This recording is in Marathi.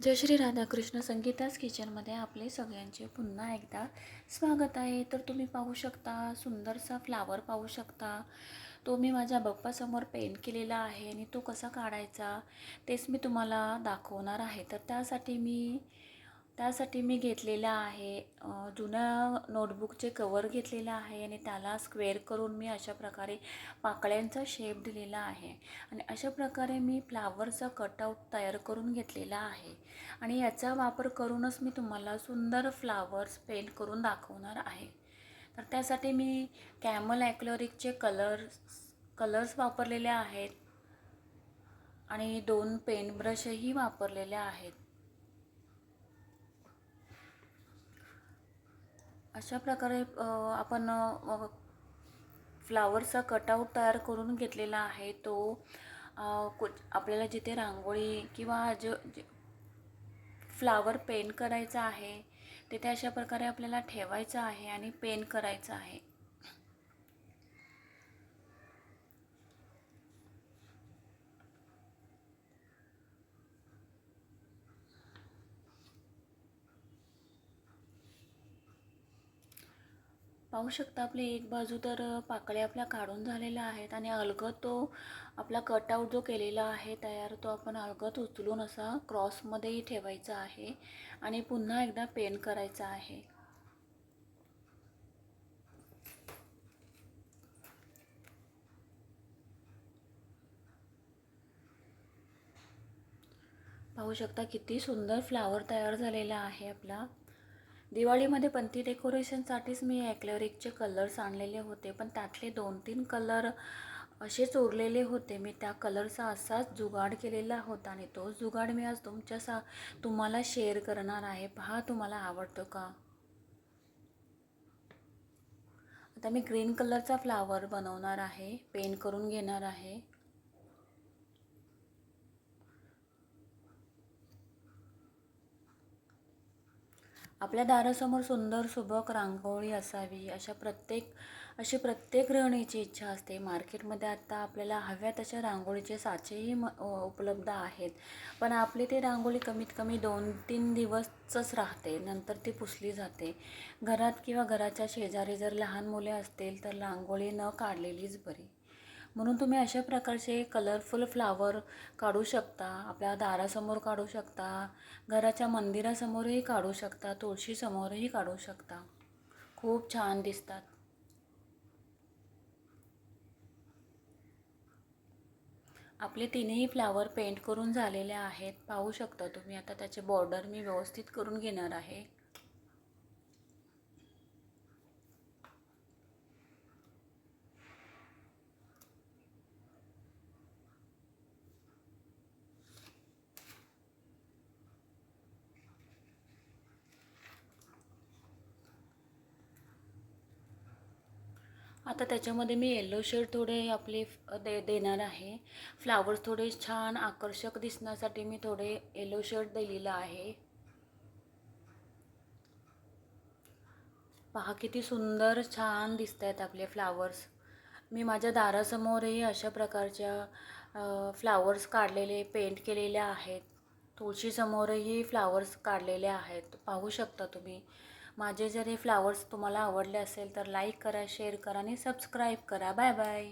जय श्री राधाकृष्ण संगीताच किचनमध्ये आपले सगळ्यांचे पुन्हा एकदा स्वागत आहे. तर तुम्ही पाहू शकता सुंदरसा फ्लावर पाहू शकता. तो मी माझ्या बप्पासमोर पेंट केलेला आहे आणि तो कसा काढायचा तेच मी तुम्हाला दाखवणार आहे. तर त्यासाठी मी त्यासाठी मी घेतलेला आहे जुन्या नोटबुकचे कवर घेतलेलं आहे आणि त्याला स्क्वेअर करून मी अशा प्रकारे पाकळ्यांचा शेप दिलेला आहे. आणि अशा प्रकारे मी फ्लावरचा कटआउट तयार करून घेतलेला आहे. आणि याचा वापर करूनच मी तुम्हाला सुंदर फ्लावर्स पेंट करून दाखवणार आहे. तर त्यासाठी मी कॅमल ॲक्लोरिकचे कलर्स कलर्स वापरलेले आहेत. आणि दोन पेंट ब्रशही वापरलेले आहेत. अशा प्रकारे आपण फ्लावरचा कटआउट तयार करून घेतलेला आहे तो कु आपल्याला जिथे रांगोळी किंवा जो जे फ्लावर पेंट करायचा आहे तिथे अशा प्रकारे आपल्याला ठेवायचं आहे आणि पेंट करायचं आहे. पाहू शकता आपली एक बाजू तर पाकळ्या आपल्या काढून झालेल्या आहेत आणि अलगद तो आपला कटआउट जो केलेला आहे तयार तो आपण अलगद उचलून असा क्रॉसमध्येही ठेवायचा आहे आणि पुन्हा एकदा पेन करायचा आहे. पाहू शकता किती सुंदर फ्लावर तयार झालेला आहे आपला. दिवाळीमध्ये पंथी डेकोरेशनसाठीच मी ॲक्लेरिकचे कलर्स आणलेले होते पण त्यातले दोन तीन कलर असेच उरलेले होते. मी त्या कलरचा असाच जुगाड केलेला होता आणि तो जुगाड मी आज तुमच्या सा तुम्हाला शेअर करणार आहे. पहा तुम्हाला आवडतो का? आता मी ग्रीन कलरचा फ्लावर बनवणार आहे पेंट करून घेणार आहे. आपल्या दारासमोर सुंदर सुबक रांगोळी असावी अशा प्रत्येक अशी प्रत्येक गृहिणीची इच्छा असते. मार्केटमध्ये आता आपल्याला हव्या तशा रांगोळीचे साचेही म उपलब्ध आहेत. पण आपली ती रांगोळी कमीत कमी दोन तीन दिवसच राहते. नंतर ती पुसली जाते. घरात किंवा घराच्या शेजारी जर लहान मुले असतील तर रांगोळी न काढलेलीच बरी. म्हणून तुम्ही अशा प्रकारचे कलरफुल फ्लावर काढू शकता आपल्या दारासमोर काढू शकता घराच्या मंदिरासमोरही काढू शकता तुळशीसमोरही काढू शकता. खूप छान दिसतात. आपले तिन्ही फ्लावर पेंट करून झालेले आहेत. पाहू शकता तुम्ही. आता त्याचे बॉर्डर मी व्यवस्थित करून घेणार आहे. आता त्याच्यामध्ये मी येल्लो शेड थोडे आपले दे देणार आहे. फ्लावर्स थोडे छान आकर्षक दिसण्यासाठी मी थोडे येलो शेड दिलेला आहे. पहा किती सुंदर छान दिसत आहेत आपले फ्लावर्स मी माझ्या दारासमोरही अशा प्रकारच्या फ्लावर्स काढलेले पेंट केलेले आहेत. तुळशीसमोरही फ्लावर्स काढलेले आहेत. पाहू शकता तुम्ही. माझे जर हे फ्लावर्स तुम्हाला आवडले असेल तर लाईक करा शेअर करा आणि सबस्क्राईब करा. Bye bye